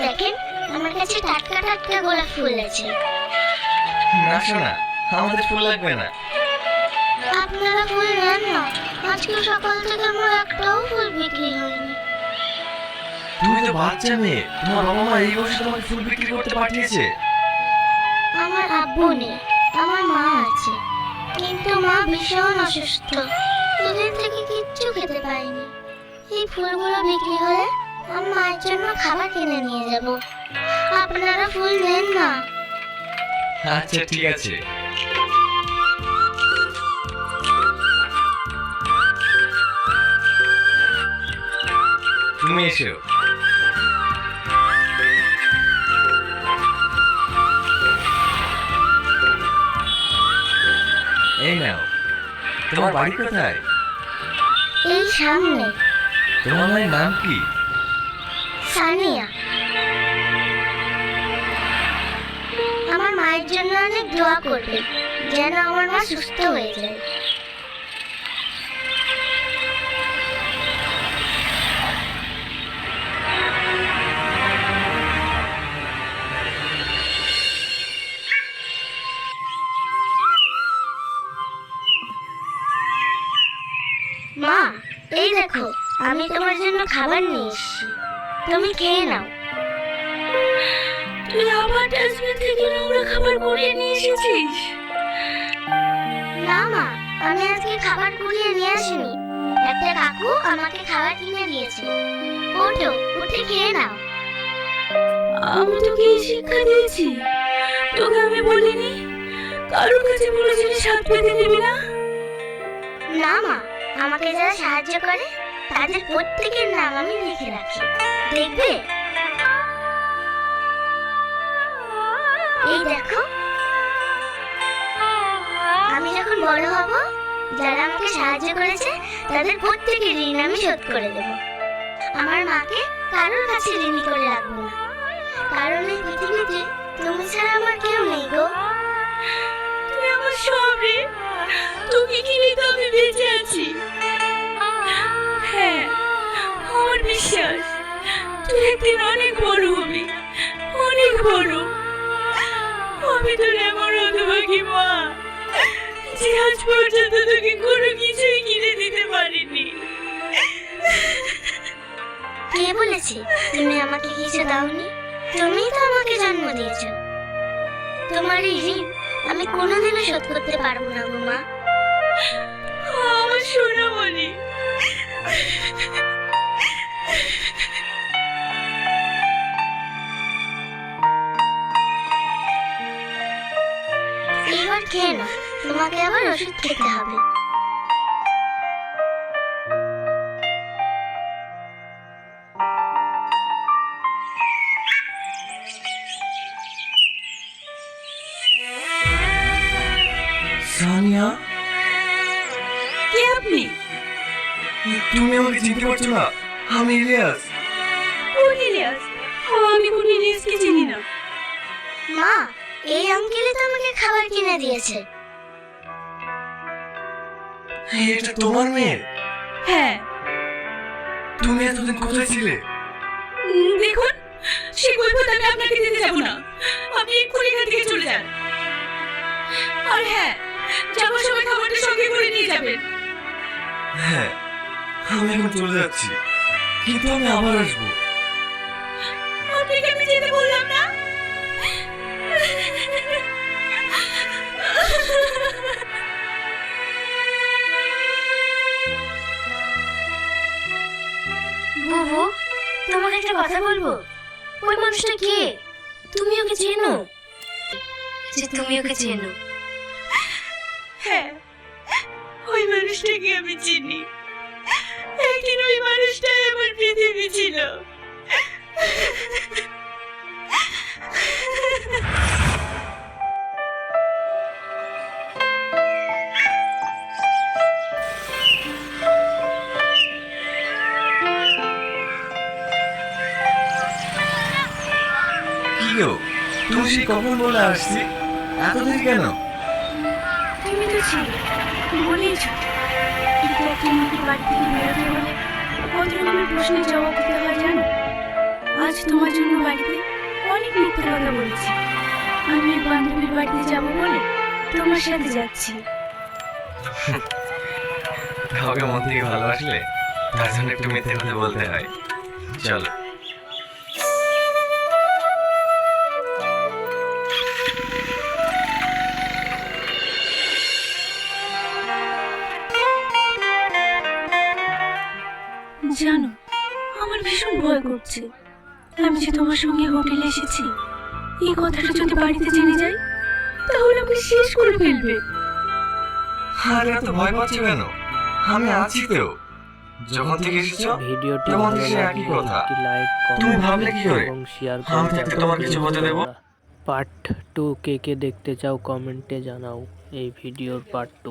দেখেন আমার কাছে টাটকা টাটকা গোলাপ ফুল আছে। না শোনা আমাদের ফুল লাগবে না। আপনারা ফুল নেন না। আজকে সকাল থেকে আমার একটাও ফুল বিক্রি হয়নি। তুমি তো বাচ্চা মেয়ে। তোমার বাবা মা এই বয়সে তোমাকে ফুল বিক্রি করতে পাঠিয়েছে। আমার আব্বু নেই আমার মা আছে। কিন্তু মা ভীষণ অসুস্থ। দুদিন থেকে কিচ্ছু খেতে পাইনি। এই ফুলগুলো বিক্রি হলে আমি মায়ের জন্য খাবার কিনে নিয়ে যাব। আপনারা ফুল নেন না। আচ্ছা ঠিক আছে। তুমি এসো। এই নাও। তোমার বাড়ি কোথায়? এই সামনে। তোমার মায়ের নাম কি? সানিয়া। আমার মায়ের জন্য অনেক দোয়া করবে, যেন আমার মা সুস্থ হয়ে যায়। মা, এই দেখো, আমি তোমার জন্য খাবার নিয়ে এসেছি। তুমি খেয়ে নাও। তুই আবার ডাস্টবিন থেকে নোংরা খাবার কুড়িয়ে নিয়ে এসেছিস? না মা আমি আজকে খাবার কুড়িয়ে নিয়ে আসিনি। একটা কাকু আমাকে খাবার কিনে দিয়েছে। ওঠো উঠে খেয়ে নাও। আমি তোকে এই শিক্ষা দিয়েছি। তোকে আমি বলিনি? কারোর কাছে কোনো জিনিস হাত পেতে দিবি না? না মা আমাকে যারা সাহায্য করে তাদের প্রত্যেকের নাম আমি লিখে রাখি। দেখবে? এই দেখো। আমি যখন বড় হব, যারা আমাকে সাহায্য করেছে, তাদের প্রত্যেকের ঋণ আমি শোধ করে দেব। আমার মাকে কারোর কাছে ঋণী করে রাখব না। কারণ এই পৃথিবীতে তুমি ছাড়া আমার কেউ নেই গো। তুই আমার সব রে তোকে তো আমি বেঁচে আছি বিশ্বাস তুই একদিন অনেক বড় হবি অনেক বড়। আমি তোর এমন হতভাগী মা যে আজ পর্যন্ত তোকে কোনো কিছুই কিনে দিতে পারিনি। কে বলেছে তুমি আমাকে কিছু দাওনি? তুমিই তো আমাকে জন্ম দিয়েছ। তোমার এই ঋণ আমি কোনোদিনও শোধ করতে পারব না গো মা। আমার শোনা বলি এবার খেয়ে নাও। তোমাকে আবার ওষুধ খেতে হবে। সানিয়া? কে আপনি? তুমি আমাকে চিনতে পারছ না? আমি ইলিয়াস কোন ইলিয়াস আমি কোন ইলিয়াসকে চিনি না। মা এই আঙ্কেলই তো আমাকে খাবার কিনে দিয়েছে। এই, এটা তোমার মেয়ে? হ্যাঁ। তুমি এতদিন কোথায় ছিলে? উম, দেখুন সে কৈফত আমি আপনাকে দিতে যাব না। আপনি এক্ষুনি এখান থেকে চলে যান। আর হ্যাঁ যাবার সময় খাবারটা সঙ্গে করে নিয়ে যাবেন। হ্যাঁ আমি এখন চলে যাচ্ছি। কিন্তু আমি আবার আসব আপনাকে আমি যেতে বললাম না। বুবু তোমাকে একটা কথা বলব? ওই মানুষটা কে? তুমি ওকে চেনো? যে তুমি ওকে চেনো। হ্যাঁ ওই মানুষটাকে আমি চিনি। একদিন ওই মানুষটাই আমার পৃথিবী ছিল। কি গো তুমি সেই কখন বলে আসছি এত দেরি কেন? তুমি তো ছিলে বলেছ কিন্তু একটা মেয়েকে বাড়ি থেকে রকমের প্রশ্নের জবাব দিতে হয়, জানো? আজ তোমার জন্য বাড়িতে অনেক মিথ্যে কথা বলেছি। আমি এক বান্ধবীর বাড়িতে যাব বলে তোমার সাথে যাচ্ছি। কাউকে মন থেকে ভালোবাসলে তার জন্য একটু মিথ্যে কথা বলতে হয়। চলো। জানো আমার ভীষণ ভয় করছে আমি যে তোমার সঙ্গে হোটেলে এসেছি এই কথাটা যদি বাড়িতে জেনে যাই তাহলে আমাকে শেষ করে ফেলবে আরে এত ভয় পাচ্ছ কেন আমি আছি তো যখন থেকে এসেছ ভিডিওটি তোমার ভালো একই কথা। তুমি ভাবলে কি করে? এবং শেয়ার আমি থাকতে তোমার কিছু হতে দেবো? পার্ট টু কে কে দেখতে চাও কমেন্টে জানাও এই ভিডিওর পার্ট টু